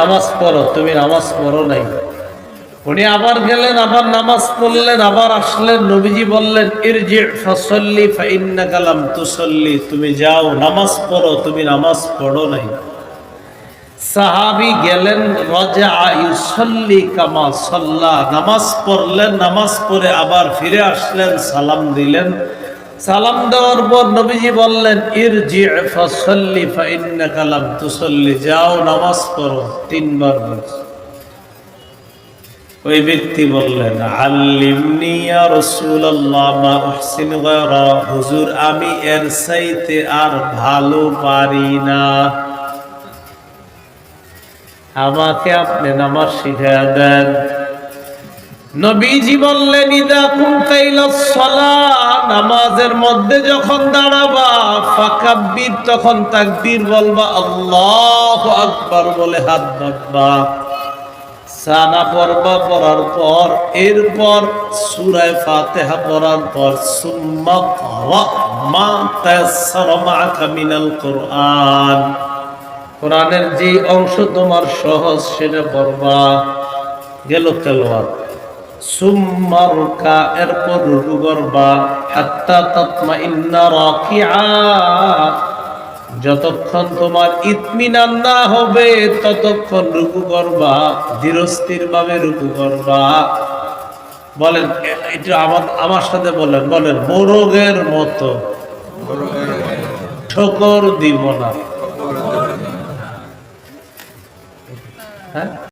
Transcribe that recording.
নামাজ পড়ো, তুমি নামাজ পড়ো নাই। উনি আবার গেলেন, আবার নামাজ পড়লেন, আবার আসলেন, নবীজি বললেন, ইরজি ফসল্লি কালাম তুসল্লি, তুমি যাও, নামাজ পড়ো, তুমি নামাজ পড়ো নাই। সাহাবি গেলেন রাজা ইউসল্লি কামা সাল্লা নামাজ পড়লেন, নামাজ পড়ে আবার ফিরে আসলেন, সালাম দিলেন। সালাম দেওয়ার পর নবীজি বললেন, ইরজি ফাসল্লি, ফাইন্নাকা লাম তুসল্লি। যাও, নামাজ পড়ো, তিনবার ওই ব্যক্তি বললেন, আল্লিমনি ইয়া রাসূলুল্লাহ, মা উহসিন গায়রা। হুজুর, আমি এর চাইতে আর ভালো পারি না। আমাকে আপনি নামাজ শিখায় দেন। নবীজি বললেন, ইদা কুমতাইলা সালাহ নামাজের মধ্যে যখন দাঁড়াবা, ফাকাব্বির, তখন তাকবীর বলবা, আল্লাহু আকবার বলে হাত বাঁধবা। সানা পড়বা, পড়ার পর, এরপর সূরায়ে ফাতিহা পড়ার পর, সুম্মা ক্রা মা তায়াসসারা মাআকা মিনাল কুরআন কোরআনের যে অংশ তোমার সহজ, সেটা পড়বা। গেল তেলোয়াত এরপর যতক্ষণ তোমার ইতমিনান না হবে, ততক্ষণ রুকু করবা ধীরস্থির ভাবে রুকু করবা। বলেন এটা আমার আমার সাথে বলেন বলেন, মোরগের মতো। ঠোকর দিব না। হ্যাঁ?